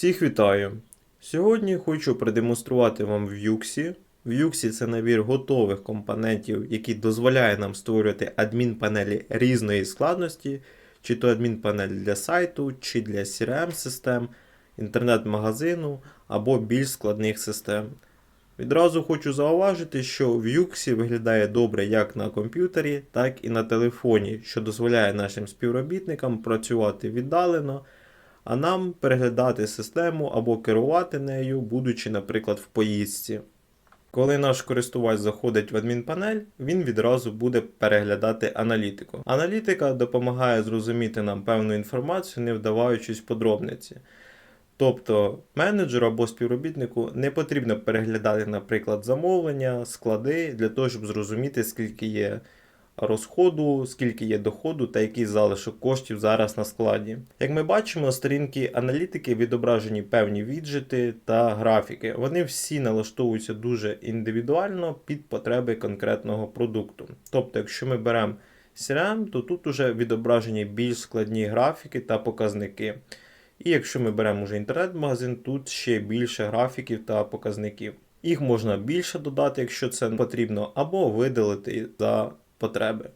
Всіх вітаю! Сьогодні хочу продемонструвати вам Vuxi. Vuxi це набір готових компонентів, який дозволяє нам створювати адмінпанелі різної складності, чи то адмінпанель для сайту, чи для CRM-систем, інтернет-магазину або більш складних систем. Відразу хочу зауважити, що Vuxi виглядає добре як на комп'ютері, так і на телефоні, що дозволяє нашим співробітникам працювати віддалено, а нам переглядати систему або керувати нею, будучи, наприклад, в поїздці. Коли наш користувач заходить в адмінпанель, він відразу буде переглядати аналітику. Аналітика допомагає зрозуміти нам певну інформацію, не вдаваючись в подробниці. Тобто менеджеру або співробітнику не потрібно переглядати, наприклад, замовлення, склади для того, щоб зрозуміти, скільки є розходу, скільки є доходу та який залишок коштів зараз на складі. Як ми бачимо, сторінки аналітики відображені певні віджити та графіки. Вони всі налаштовуються дуже індивідуально під потреби конкретного продукту. Тобто, якщо ми беремо CRM, то тут уже відображені більш складні графіки та показники. І якщо ми беремо вже інтернет-магазин, тут ще більше графіків та показників. Їх можна більше додати, якщо це потрібно, або видалити за потреби.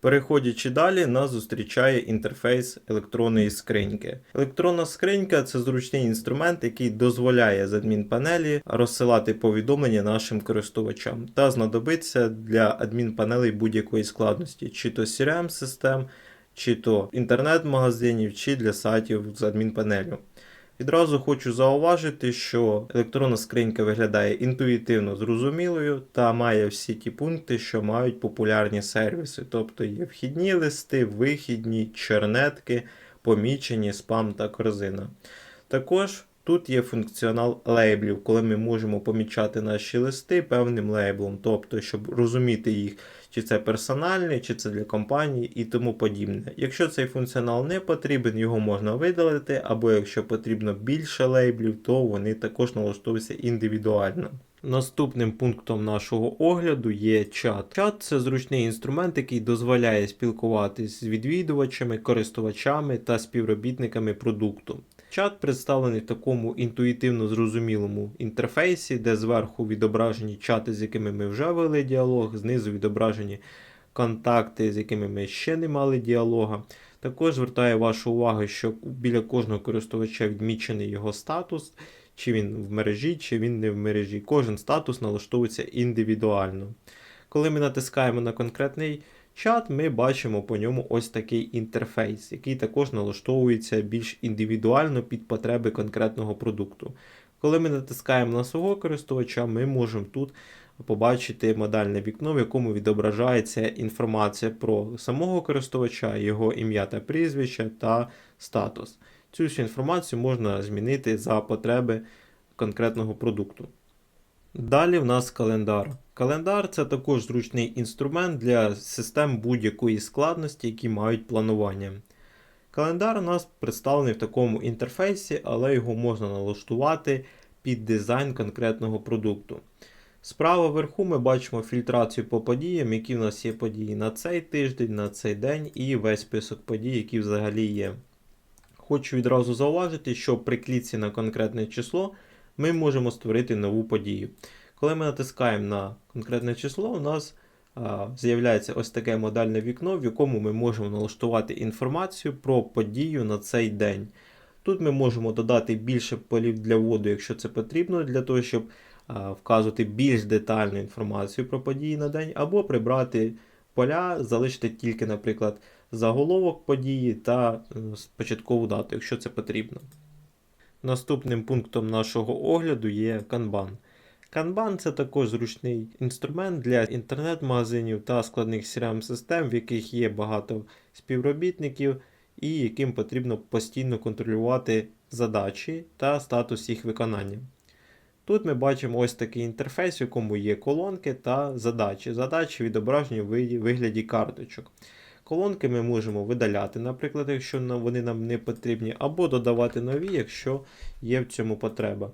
Переходячи далі, нас зустрічає інтерфейс електронної скриньки. Електронна скринька це зручний інструмент, який дозволяє з адмінпанелі розсилати повідомлення нашим користувачам та знадобиться для адмінпанелей будь-якої складності, чи то CRM-систем, чи то інтернет-магазинів, чи для сайтів з адмінпанелю. Відразу хочу зауважити, що електронна скринька виглядає інтуїтивно зрозумілою та має всі ті пункти, що мають популярні сервіси, тобто є вхідні листи, вихідні, чернетки, помічені, спам та корзина. Також тут є функціонал лейблів, коли ми можемо помічати наші листи певним лейблом, тобто, щоб розуміти їх, чи це персональний, чи це для компанії і тому подібне. Якщо цей функціонал не потрібен, його можна видалити, або якщо потрібно більше лейблів, то вони також налаштовуються індивідуально. Наступним пунктом нашого огляду є чат. Чат це зручний інструмент, який дозволяє спілкуватись з відвідувачами, користувачами та співробітниками продукту. Чат представлений в такому інтуїтивно зрозумілому інтерфейсі, де зверху відображені чати, з якими ми вже вели діалог, знизу відображені контакти, з якими ми ще не мали діалога. Також звертаю вашу увагу, що біля кожного користувача відмічений його статус, чи він в мережі, чи він не в мережі. Кожен статус налаштовується індивідуально. Коли ми натискаємо на конкретний чат, ми бачимо по ньому ось такий інтерфейс, який також налаштовується більш індивідуально під потреби конкретного продукту. Коли ми натискаємо на свого користувача, ми можемо тут побачити модальне вікно, в якому відображається інформація про самого користувача, його ім'я та прізвище та статус. Цю всю інформацію можна змінити за потреби конкретного продукту. Далі в нас календар. Календар це також зручний інструмент для систем будь-якої складності, які мають планування. Календар у нас представлений в такому інтерфейсі, але його можна налаштувати під дизайн конкретного продукту. Справа вверху ми бачимо фільтрацію по подіям, які в нас є події на цей тиждень, на цей день і весь список подій, які взагалі є. Хочу відразу зауважити, що при кліці на конкретне число ми можемо створити нову подію. Коли ми натискаємо на конкретне число, у нас з'являється ось таке модальне вікно, в якому ми можемо налаштувати інформацію про подію на цей день. Тут ми можемо додати більше полів для вводу, якщо це потрібно, для того, щоб вказувати більш детальну інформацію про події на день, або прибрати поля, залишити тільки, наприклад, заголовок події та початкову дату, якщо це потрібно. Наступним пунктом нашого огляду є Kanban. Kanban це також зручний інструмент для інтернет-магазинів та складних CRM-систем, в яких є багато співробітників і яким потрібно постійно контролювати задачі та статус їх виконання. Тут ми бачимо ось такий інтерфейс, в якому є колонки та задачі. Задачі відображені в вигляді карточок. Колонки ми можемо видаляти, наприклад, якщо вони нам не потрібні, або додавати нові, якщо є в цьому потреба.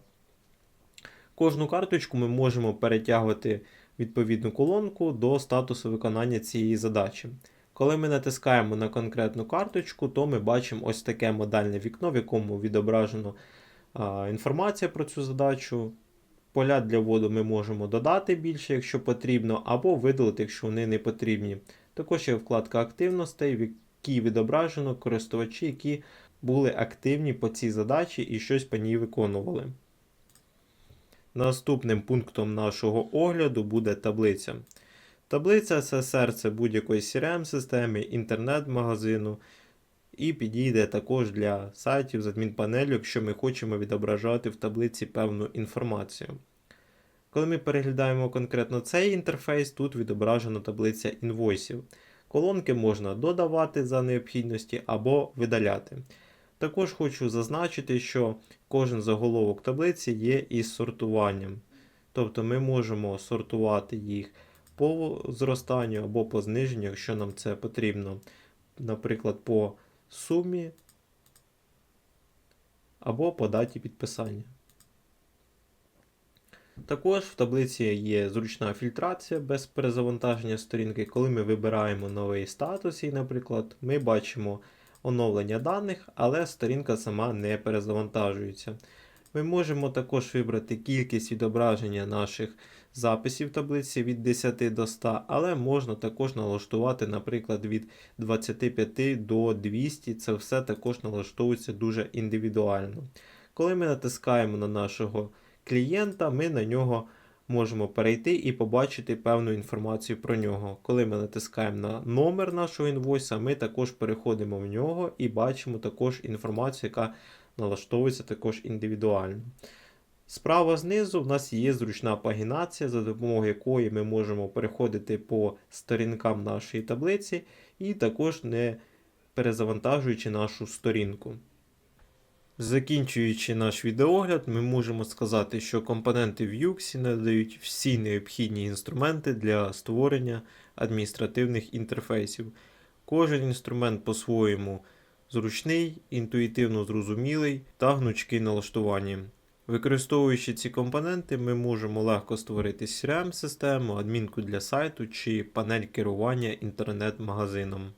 Кожну карточку ми можемо перетягувати відповідну колонку до статусу виконання цієї задачі. Коли ми натискаємо на конкретну карточку, то ми бачимо ось таке модальне вікно, в якому відображено а, інформація про цю задачу. Поля для вводу ми можемо додати більше, якщо потрібно, або видалити, якщо вони не потрібні. Також є вкладка активностей, в якій відображено користувачі, які були активні по цій задачі і щось по ній виконували. Наступним пунктом нашого огляду буде таблиця. Таблиця це серце будь-якої CRM-системи, інтернет-магазину і підійде також для сайтів з адмінпанелю, якщо ми хочемо відображати в таблиці певну інформацію. Коли ми переглядаємо конкретно цей інтерфейс, тут відображена таблиця інвойсів. Колонки можна додавати за необхідності або видаляти. Також хочу зазначити, що кожен заголовок таблиці є із сортуванням. Тобто ми можемо сортувати їх по зростанню або по зниженню, якщо нам це потрібно. Наприклад, по сумі або по даті підписання. Також в таблиці є зручна фільтрація без перезавантаження сторінки. Коли ми вибираємо новий статус, і, наприклад, ми бачимо оновлення даних, але сторінка сама не перезавантажується. Ми можемо також вибрати кількість відображення наших записів в таблиці від 10 до 100, але можна також налаштувати, наприклад, від 25 до 200. Це все також налаштовується дуже індивідуально. Коли ми натискаємо на нашого клієнта, ми на нього можемо перейти і побачити певну інформацію про нього. Коли ми натискаємо на номер нашого інвойса, ми також переходимо в нього і бачимо також інформацію, яка налаштовується також індивідуально. Справа знизу в нас є зручна пагінація, за допомогою якої ми можемо переходити по сторінкам нашої таблиці і також не перезавантажуючи нашу сторінку. Закінчуючи наш відеогляд, ми можемо сказати, що компоненти в Vue надають всі необхідні інструменти для створення адміністративних інтерфейсів. Кожен інструмент по-своєму зручний, інтуїтивно зрозумілий та гнучкий налаштуванням. Використовуючи ці компоненти, ми можемо легко створити CRM-систему, адмінку для сайту чи панель керування інтернет-магазином.